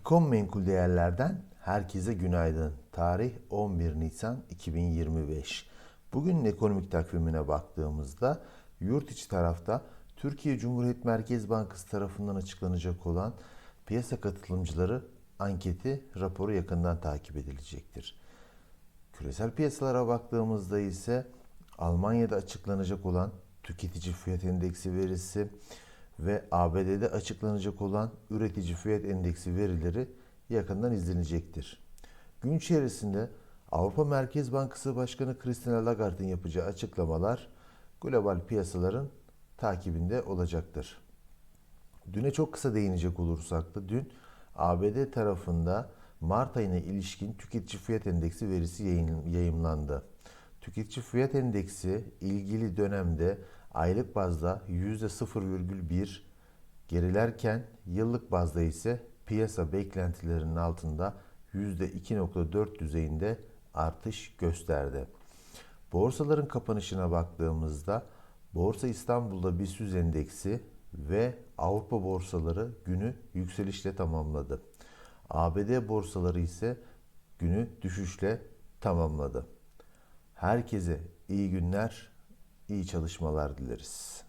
İkon menkul değerlerden herkese günaydın. Tarih 11 Nisan 2025. Bugünün ekonomik takvimine baktığımızda yurt içi tarafta Türkiye Cumhuriyet Merkez Bankası tarafından açıklanacak olan piyasa katılımcıları anketi raporu yakından takip edilecektir. Küresel piyasalara baktığımızda ise Almanya'da açıklanacak olan tüketici fiyat endeksi verisi ve ABD'de açıklanacak olan üretici fiyat endeksi verileri yakından izlenecektir. Gün içerisinde Avrupa Merkez Bankası Başkanı Christine Lagarde'ın yapacağı açıklamalar global piyasaların takibinde olacaktır. Düne çok kısa değinecek olursak da dün ABD tarafında Mart ayına ilişkin tüketici fiyat endeksi verisi yayın- yayımlandı. Tüketici fiyat endeksi ilgili dönemde aylık bazda %0,1 gerilerken yıllık bazda ise piyasa beklentilerinin altında %2,4 düzeyinde artış gösterdi. Borsaların kapanışına baktığımızda Borsa İstanbul'da BIST 100 endeksi ve Avrupa borsaları günü yükselişle tamamladı. ABD borsaları ise günü düşüşle tamamladı. Herkese iyi günler, iyi çalışmalar dileriz.